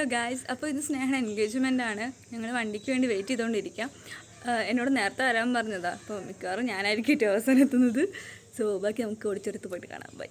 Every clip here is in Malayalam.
ഹലോ ഗായ്സ് അപ്പോൾ ഇത് സ്നേഹ എൻഗേജ്മെന്റ് ആണ്. ഞങ്ങൾ വണ്ടിക്ക് വേണ്ടി വെയിറ്റ് ചെയ്തുകൊണ്ടിരിക്കാം എന്നോട് നേരത്തെ വരാൻ പറഞ്ഞതാണ് അപ്പോൾ മിക്കവാറും ഞാനായിരിക്കും ഏറ്റവും അവസാനം എത്തുന്നത്. സോ ബാക്കി നമുക്ക് ഓടിച്ചെടുത്ത് പോയിട്ട് കാണാം. ബൈ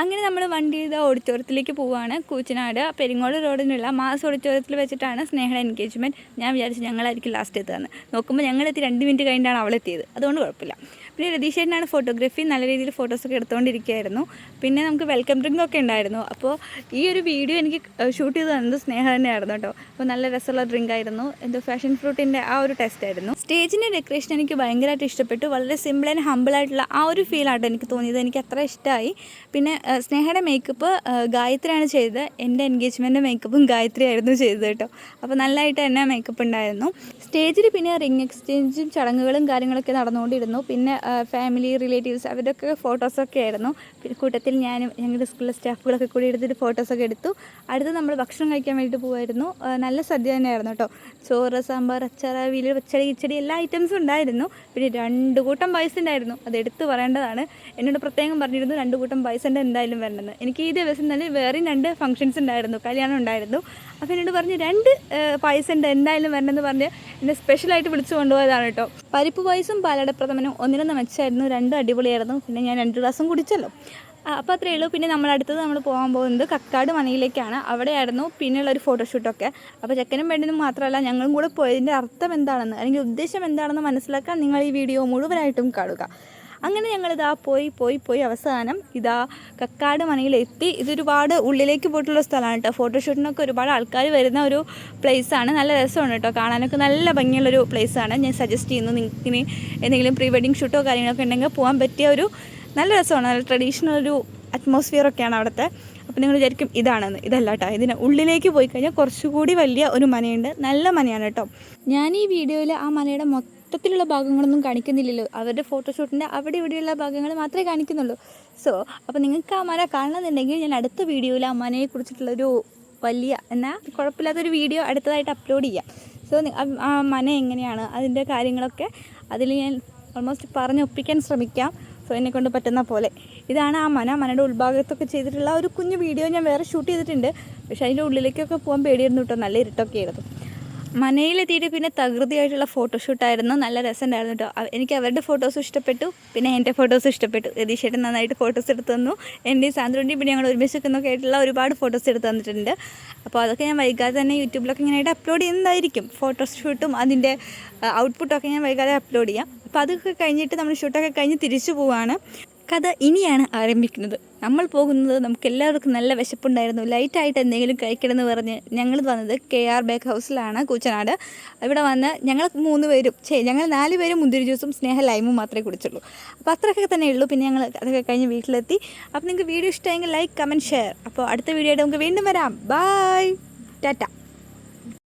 അങ്ങനെ നമ്മൾ വണ്ടി ചെയ്ത് ഓഡിറ്റോറിയത്തിലേക്ക് പോവുകയാണ് കൂച്ചനാട് പെരിങ്ങോട് റോഡിനുള്ള മാസ് ഓഡിറ്റോറിയത്തിൽ വെച്ചിട്ടാണ് സ്നേഹയുടെ എൻഗേജ്മെന്റ് ഞാൻ വിചാരിച്ചു ഞങ്ങളായിരിക്കും ലാസ്റ്റ് എത്തുകയെന്ന് നോക്കുമ്പോൾ ഞങ്ങളെത്തി രണ്ട് മിനിറ്റ് കഴിഞ്ഞിട്ടാണ് അവളെത്തിയത്. അതുകൊണ്ട് കുഴപ്പമില്ല. പിന്നെ രതീഷേട്ടനാണ് ഫോട്ടോഗ്രാഫി നല്ല രീതിയിൽ ഫോട്ടോസൊക്കെ എടുത്തുകൊണ്ടിരിക്കുകയായിരുന്നു പിന്നെ നമുക്ക് വെൽക്കം ഡ്രിങ്ക് ഒക്കെ ഉണ്ടായിരുന്നു. അപ്പോൾ ഈ ഒരു വീഡിയോ എനിക്ക് ഷൂട്ട് ചെയ്ത് തന്നത് സ്നേഹ തന്നെയായിരുന്നു കേട്ടോ. അപ്പോൾ നല്ല രസമുള്ള ഡ്രിങ്ക് ആയിരുന്നു. എന്തോ ഫാഷൻ ഫ്രൂട്ടിന്റെ ആ ഒരു ടെസ്റ്റ് ആയിരുന്നു. സ്റ്റേജിന്റെ ഡെക്കറേഷൻ എനിക്ക് ഭയങ്കരമായിട്ട് ഇഷ്ടപ്പെട്ടു. വളരെ സിമ്പിൾ ആൻഡ് ഹമ്പിൾ ആയിട്ടുള്ള ആ ഒരു ഫീലാണ് എനിക്ക് തോന്നിയത്. എനിക്ക് അത്ര ഇഷ്ടമായി പിന്നെ സ്നേഹയുടെ മേക്കപ്പ് ഗായത്രിയാണ് ചെയ്തത്. എന്റെ എൻഗേജ്മെന്റ് മേക്കപ്പും ഗായത്രി ആയിരുന്നു ചെയ്തത് കേട്ടോ. അപ്പോൾ നല്ലതായിട്ട് തന്നെ മേക്കപ്പ് ഉണ്ടായിരുന്നു. സ്റ്റേജിൽ പിന്നെ റിംഗ് എക്സ്ചേഞ്ചും ചടങ്ങുകളും കാര്യങ്ങളൊക്കെ നടന്നുകൊണ്ടിരുന്നു. പിന്നെ ഫാമിലി റിലേറ്റീവ്സ് അവരുടെയൊക്കെ ഫോട്ടോസൊക്കെ ആയിരുന്നു. പിന്നെ കൂട്ടത്തിൽ ഞാനും ഞങ്ങളുടെ സ്കൂളിലെ സ്റ്റാഫുകളൊക്കെ കൂടി എടുത്തിട്ട് ഫോട്ടോസൊക്കെ എടുത്തു. അടുത്ത് നമ്മൾ ഭക്ഷണം കഴിക്കാൻ വേണ്ടിയിട്ട് പോകുമായിരുന്നു നല്ല സദ്യ തന്നെയായിരുന്നു കേട്ടോ. ചോറ് സാമ്പാർ അച്ചാർ അവിയൽ പച്ചടി കിച്ചടി എല്ലാ ഐറ്റംസും ഉണ്ടായിരുന്നു. പിന്നെ രണ്ട് കൂട്ടം പൈസ ഉണ്ടായിരുന്നു. അത് എടുത്ത് പറയേണ്ടതാണ്. എന്നോട് പ്രത്യേകം പറഞ്ഞിരുന്നു രണ്ട് കൂട്ടം പൈസന്റെ എന്തായാലും വരണമെന്ന്. എനിക്ക് ഈ ദിവസം തന്നെ വേറെയും രണ്ട് ഫംഗ്ഷൻസ് ഉണ്ടായിരുന്നു കല്യാണം ഉണ്ടായിരുന്നു. അപ്പോൾ എന്നോട് പറഞ്ഞ് രണ്ട് പായസം ഉണ്ട് എന്തായാലും വരണമെന്ന് പറഞ്ഞ് എന്നെ സ്പെഷ്യലായിട്ട് വിളിച്ചു കൊണ്ടുപോയതാണ് കേട്ടോ പരിപ്പ് പായസം പാലട പ്രഥമനും ഒന്നിനൊന്ന് മെച്ചമായിരുന്നു രണ്ടും അടിപൊളിയായിരുന്നു. പിന്നെ ഞാൻ രണ്ട് ഗ്ലാസും കുടിച്ചല്ലോ. അപ്പോൾ അത്രയേ ഉള്ളൂ. പിന്നെ നമ്മൾ അടുത്തത് നമ്മൾ പോകാൻ പോകുന്നത് കക്കാട് മനയിലേക്കാണ് അവിടെയായിരുന്നു പിന്നെയുള്ള ഒരു ഫോട്ടോഷൂട്ടൊക്കെ അപ്പോൾ ചെക്കനും പെണ്ണിനും മാത്രമല്ല ഞങ്ങളും കൂടെ പോയതിന്റെ അർത്ഥം എന്താണെന്ന് അല്ലെങ്കിൽ ഉദ്ദേശം എന്താണെന്ന് മനസ്സിലാക്കാൻ നിങ്ങൾ ഈ വീഡിയോ മുഴുവനായിട്ടും കാണുക. അങ്ങനെ ഞങ്ങളിതാ പോയി പോയി പോയി അവസാനം ഇതാ കക്കാട് മനയിലെത്തി ഇതൊരുപാട് ഉള്ളിലേക്ക് പോയിട്ടുള്ള സ്ഥലമാണ് കേട്ടോ. ഫോട്ടോഷൂട്ടിനൊക്കെ ഒരുപാട് ആൾക്കാർ വരുന്ന ഒരു പ്ലേസാണ് നല്ല രസമാണ് കേട്ടോ. കാണാനൊക്കെ നല്ല ഭംഗിയുള്ളൊരു പ്ലേസാണ് ഞാൻ സജസ്റ്റ് ചെയ്യുന്നു നിങ്ങൾക്ക് ഇനി എന്തെങ്കിലും പ്രീ വെഡിങ് ഷൂട്ടോ കാര്യങ്ങളൊക്കെ ഉണ്ടെങ്കിൽ പോകാൻ പറ്റിയ ഒരു നല്ല രസമാണ്. നല്ല ട്രഡീഷണൽ ഒരു അറ്റ്മോസ്ഫിയർ ഒക്കെയാണ് അവിടുത്തെ. അപ്പോൾ നിങ്ങൾ വിചാരിക്കും ഇതാണെന്ന്. ഇതല്ല കേട്ടോ. ഇതിന് ഉള്ളിലേക്ക് പോയി കഴിഞ്ഞാൽ കുറച്ചുകൂടി വലിയ ഒരു മനയുണ്ട്. നല്ല മനയാണ് കേട്ടോ. ഞാൻ ഈ വീഡിയോയിൽ ആ മനയുടെ മൊത്തത്തിലുള്ള ഭാഗങ്ങളൊന്നും കാണിക്കുന്നില്ലല്ലോ. അവരുടെ ഫോട്ടോഷൂട്ടിന്റെ അവിടെ ഇവിടെയുള്ള ഭാഗങ്ങൾ മാത്രമേ കാണിക്കുന്നുള്ളൂ. സോ അപ്പോൾ നിങ്ങൾക്ക് ആ മന കാണണമെന്നുണ്ടെങ്കിൽ ഞാൻ അടുത്ത വീഡിയോയിൽ ആ മനയെ കുറിച്ചിട്ടുള്ളൊരു വലിയ എന്നാൽ കുഴപ്പമില്ലാത്തൊരു വീഡിയോ അടുത്തതായിട്ട് അപ്ലോഡ് ചെയ്യാം. സോ ആ മന എങ്ങനെയാണ് അതിന്റെ കാര്യങ്ങളൊക്കെ അതിൽ ഞാൻ ഓൾമോസ്റ്റ് പറഞ്ഞൊപ്പിക്കാൻ ശ്രമിക്കാം. സോ എന്നെ കൊണ്ട് പറ്റുന്ന പോലെ. ഇതാണ് ആ മന മനയുടെ ഉൾഭാഗത്തൊക്കെ ചെയ്തിട്ടുള്ള ഒരു കുഞ്ഞു വീഡിയോ ഞാൻ വേറെ ഷൂട്ട് ചെയ്തിട്ടുണ്ട്. പക്ഷേ അതിന്റെ ഉള്ളിലേക്കൊക്കെ പോകാൻ പേടിയായിരുന്നു കേട്ടോ. നല്ല ഇരുട്ടൊക്കെ ആയിരുന്നു. മനയിലെത്തിയിട്ട് പിന്നെ തകൃതിയായിട്ടുള്ള ഫോട്ടോഷൂട്ടായിരുന്നു നല്ല രസമുണ്ടായിരുന്നു കേട്ടോ എനിക്ക് അവരുടെ ഫോട്ടോസ് ഇഷ്ടപ്പെട്ടു. പിന്നെ എന്റെ ഫോട്ടോസ് ഇഷ്ടപ്പെട്ടു. രതീഷേട്ടൻ നന്നായിട്ട് ഫോട്ടോസ് എടുത്തു തന്നു. എന്റെയും സാന്ദ്രന്റെയും പിന്നെ ഞങ്ങൾ ഒരുമിച്ച് നിൽക്കുന്നൊക്കെ ആയിട്ടുള്ള ഒരുപാട് ഫോട്ടോസ് എടുത്തു തന്നിട്ടുണ്ട്. അപ്പോൾ അതൊക്കെ ഞാൻ വൈകാതെ തന്നെ യൂട്യൂബിലൊക്കെ ഇങ്ങനെയായിട്ട് അപ്ലോഡ് ചെയ്യുന്നതായിരിക്കും. ഫോട്ടോഷൂട്ടും അതിന്റെ ഔട്ട്പുട്ടൊക്കെ ഞാൻ വൈകാതെ അപ്ലോഡ് ചെയ്യാം. അപ്പോൾ അതൊക്കെ കഴിഞ്ഞിട്ട് നമ്മൾ ഷൂട്ടൊക്കെ കഴിഞ്ഞ് തിരിച്ചു പോവാണ്. കഥ ഇനിയാണ് ആരംഭിക്കുന്നത്. നമ്മൾ പോകുന്നത് നമുക്ക് എല്ലാവർക്കും നല്ല വിശപ്പുണ്ടായിരുന്നു. ലൈറ്റായിട്ട് എന്തെങ്കിലും കഴിക്കണമെന്ന് പറഞ്ഞ് ഞങ്ങൾ വന്നത് കെ ആർ ബേക്ക് ഹൗസിലാണ് കൂച്ചനാട്. ഇവിടെ വന്ന് ഞങ്ങൾ മൂന്ന് പേരും ചേ ഞങ്ങൾ നാല് പേരും മുന്തിരി ജ്യൂസും സ്നേഹ ലൈമും മാത്രമേ കുടിച്ചുള്ളൂ. അപ്പോൾ അത്രയൊക്കെ തന്നെ ഉള്ളൂ. പിന്നെ ഞങ്ങൾ അതൊക്കെ കഴിഞ്ഞ് വീട്ടിലെത്തി. അപ്പോൾ നിങ്ങൾക്ക് വീഡിയോ ഇഷ്ടമെങ്കിൽ ലൈക്ക് കമന്റ് ഷെയർ അപ്പോൾ അടുത്ത വീഡിയോ ആയിട്ട് നമുക്ക് വീണ്ടും വരാം. ബായ് ടാറ്റ